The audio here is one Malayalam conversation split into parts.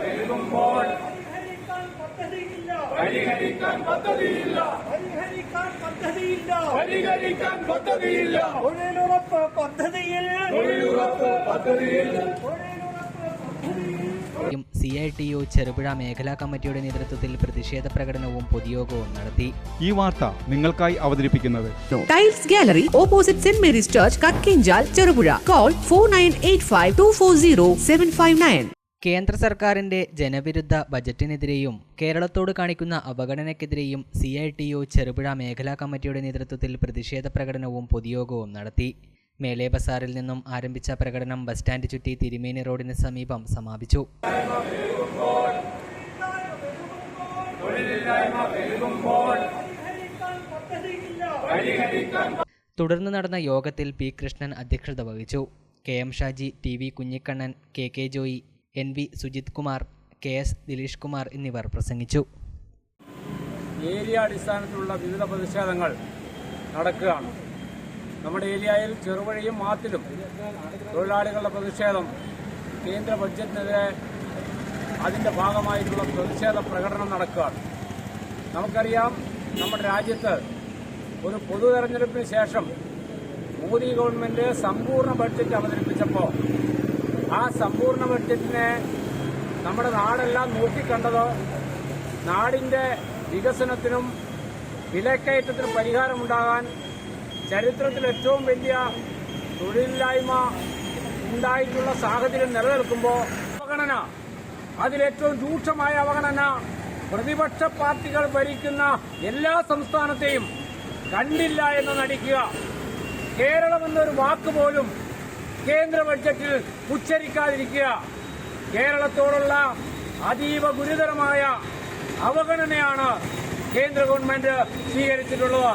പെരുകുമ്പോൾ പരിഹരിക്കാൻ പദ്ധതിയില്ല പരിഹരിക്കാൻ പദ്ധതിയില്ല പരിഹരിക്കാൻ പദ്ധതിയില്ല പരിഹരിക്കാൻ പരിഹരിക്കാൻ പദ്ധതിയില്ല പദ്ധതിയില്ല തൊഴിലുറപ്പ് പദ്ധതിയിൽ തൊഴിലുറപ്പ് പദ്ധതിയിൽ തൊഴിലുറപ്പ് പദ്ധതിയിൽ യും C I T U Cherupuzha മേഖലാ കമ്മിറ്റിയുടെ നേതൃത്വത്തിൽ പ്രതിഷേധ പ്രകടനവും പൊതുയോഗവും നടത്തി. ഈ വാർത്ത നിങ്ങൾക്കായി അവതരിപ്പിക്കുന്നത് tiles gallery opposite Saint Mary's church Kakkinchal Cherupuzha call four nine eight five two four zero seven five nine കേന്ദ്ര സർക്കാരിന്റെ ജനവിരുദ്ധ ബജറ്റിനെതിരെയും കേരളത്തോട് കാണിക്കുന്ന അവഗണനയ്ക്കെതിരെയും C I T U Cherupuzha മേഖലാ കമ്മിറ്റിയുടെ നേതൃത്വത്തിൽ പ്രതിഷേധ പ്രകടനവും പൊതുയോഗവും നടത്തി. മേലെ ബസാറിൽ നിന്നും ആരംഭിച്ച പ്രകടനം ബസ് സ്റ്റാൻഡ് ചുറ്റി തിരുമേനി റോഡിന് സമീപം സമാപിച്ചു. തുടർന്ന് നടന്ന യോഗത്തിൽ പി കൃഷ്ണൻ അധ്യക്ഷത വഹിച്ചു. K M Shaji T V Kunhikannan K K Joy N V Sujith Kumar K S Dileesh Kumar എന്നിവർ പ്രസംഗിച്ചു. ഏരിയ അടിസ്ഥാനത്തിലുള്ള വിവിധ പ്രതിഷേധങ്ങൾ നടക്കുകയാണ്. നമ്മുടെ ഏരിയയിൽ ചെറുവഴിയും മാത്തിലും തൊഴിലാളികളുടെ പ്രതിഷേധം കേന്ദ്ര ബഡ്ജറ്റിനെതിരെ അതിന്റെ ഭാഗമായിട്ടുള്ള പ്രതിഷേധ പ്രകടനം നടക്കുകയാണ്. നമുക്കറിയാം നമ്മുടെ രാജ്യത്ത് ഒരു പൊതു തെരഞ്ഞെടുപ്പിന് ശേഷം മോദി ഗവൺമെന്റ് സമ്പൂർണ ബഡ്ജറ്റ് അവതരിപ്പിച്ചപ്പോൾ ആ സമ്പൂർണ ബഡ്ജറ്റിനെ നമ്മുടെ നാടെല്ലാം നോക്കിക്കണ്ടത്? നാടിന്റെ വികസനത്തിനും വിലക്കയറ്റത്തിനും പരിഹാരമുണ്ടാകാൻ ചരിത്രത്തിൽ ഏറ്റവും വലിയ തൊഴിലില്ലായ്മ ഉണ്ടായിട്ടുള്ള സാഹചര്യം നിലനിൽക്കുമ്പോൾ അവഗണന അതിലേറ്റവും രൂക്ഷമായ അവഗണന പ്രതിപക്ഷ പാർട്ടികൾ ഭരിക്കുന്ന എല്ലാ സംസ്ഥാനത്തെയും കണ്ടില്ല എന്ന് നടിക്കുക. കേരളമെന്നൊരു വാക്ക് പോലും കേന്ദ്ര ബഡ്ജറ്റിൽ ഉച്ചരിക്കാതിരിക്കുക. കേരളത്തോടുള്ള അതീവ ഗുരുതരമായ അവഗണനയാണ് കേന്ദ്ര ഗവൺമെന്റ് സ്വീകരിച്ചിട്ടുള്ളത്.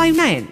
nine